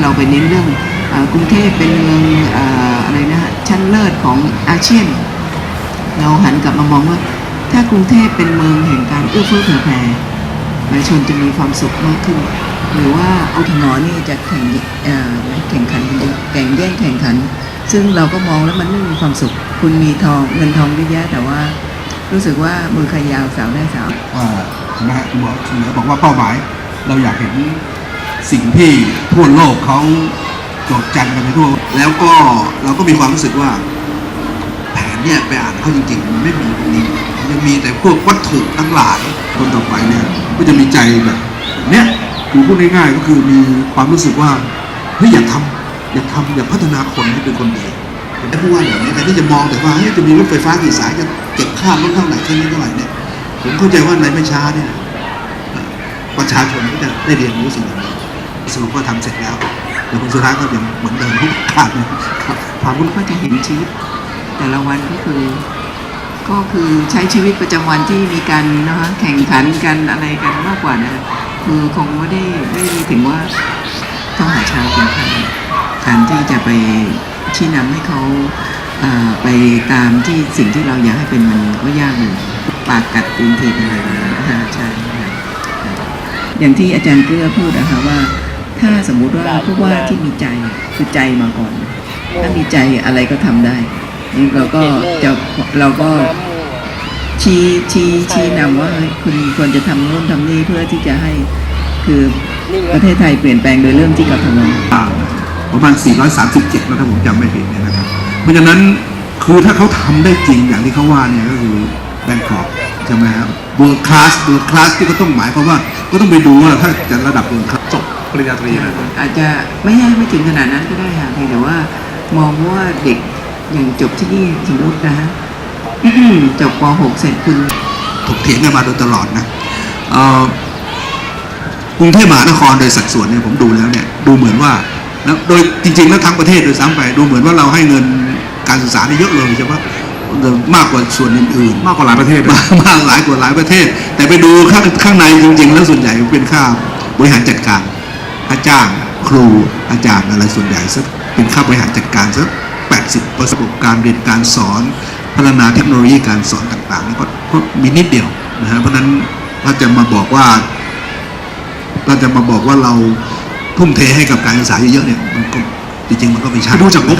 เราไปเน้นเรื่องอกรุงเทพเป็นเมืองเอ่อะไรนะชั้นเลิศของอาเซียน เราหันกลับมามองว่า ถ้ากรุงเทพเป็นเมืองแห่งการเอื้อเฟื้อเผื่อแผ่ประชาชนจะมีความสุขมากขึ้น หรือว่าอาถนอนี่จะแข่งแข่งขันกันเยอะแข่งแย่งแข่งขัน ซึ่งเราก็มองแล้วมันไม่มีความสุข คุณมีทองเงินทองเยอะแยะแต่ว่า รู้สึกว่ามือใครยาวสาวได้สาวว่าใช่ไหมฮะคุณบอกคุณเหนือบอกว่าเป้าหมาย เราอยากเห็น สิ่งที่ทั่วโลกเขาจดจันกันไปทั่ว แล้วก็เราก็มีความรู้สึกว่า แผนเนี่ยไปอ่านเขาจริงๆมันไม่มีตรงนี้ยังมีแต่พวกวัตถุทั้งหลายคนต่อไปเนี่ยก็จะมีใจแบบเนี้ยคือพูดง่ายๆก็คือมีความรู้สึกว่าเฮ้ยอยากทำอยากทำอยากพัฒนาคนให้เป็นคนดีแต่ผู้ว่าอย่างนี้แต่ที่จะมองแต่ว่าเฮ้ยจะมีรถไฟฟ้ากี่สายจะเก็บค่ารถเท่าไหร่แค่นี้เท่าไหร่เนี่ยผมเข้าใจว่าในไม่ช้าเนี่ยประชาชนก็จะได้เรียนรู้สิ่งเหล่านี้ สรุปว่าทำเสร็จแล้วแต่ผลสุดท้ายก็ยังเหมือนเดิมทุกขาดครับถามคุณก็จะเห็นชีวิต แต่ละวันก็คือ ก็คือใช้ชีวิตประจำวันที่มีการนะคะแข่งขันกันอะไรกันมากกว่านะคือคงไม่ได้ไม่ได้ถึงว่าต้องหาเช้ากินค่ำการที่จะไปชี้นำให้เขาไปตามที่สิ่งที่เราอยากให้เป็นมันก็ยากอยู่ปากกัดตีนถีบอะไรอางเงี้ยนะคะใช่อย่างที่อาจารย์เกื้อพูดนะคะว่า ถ้าสมมุติว่าผู้ว่าที่มีใจคือใจมาก่อน ถ้ามีใจอะไรก็ทำได้นี่เราก็จะเราก็ชี้ชี้ชี้นำว่าเฮ้ยคุณควรจะทำโน่นทำนี่เพื่อที่จะให้คือประเทศไทยเปลี่ยนแปลงโดยเริ่มที่กทมอ่าประมาณ 437แล้วถ้าผมจำไม่ผิดเนี่ยนะครับ เพราะฉะนั้นคือถ้าเขาทำได้จริงอย่างที่เขาว่าเนี่ยก็คือแบงกอกใช่ไหมครับเวิร์คคลาสเวิร์คคลาสที่ก็ต้องหมายความว่าก็ต้องไปดูว่าถ้าจะระดับเวิร์คคลาสจบ ปริญญาตรีนะอาจจะไม่ให้ไม่ถึงขนาดนั้นก็ได้ค่ะเพียงแต่ว่ามองว่าเด็กอย่างจบที่นี่สมมตินะฮะ จบป .6 เสร็จคุณ ถกเถียงกันมาโดยตลอดนะเอ่อกรุงเทพมหานครโดยสัดส่วนเนี่ยผมดูแล้วเนี่ยดูเหมือนว่าแล้วโดยจริงๆแล้วทั้งประเทศโดยซ้ำไปดูเหมือนว่าเราให้เงินการศึกษาเนี่ยเยอะเลยใช่ไหมมากกว่าส่วนอื่นๆ มากกว่าหลายประเทศมากมากหลายกว่าหลายประเทศ แต่ไปดูข้างข้างในจริง ๆ แล้วส่วนใหญ่เป็นค่าบริหารจัดการ ค่าจ้างครูอาจารย์อะไรส่วนใหญ่สักเป็นค่าบริหารจัดการสักแปดสิบประสบการณ์เรียนการสอน พัฒนาเทคโนโลยีการสอนต่างๆก็ก็มีนิดเดียวนะฮะเพราะฉะนั้นถ้าจะมาบอกว่า เราจะมาบอกว่าเราทุ่มเทให้กับการศึกษาเยอะๆเนี่ยมันก็จริงๆมันก็ไม่ใช่ดูจากงบ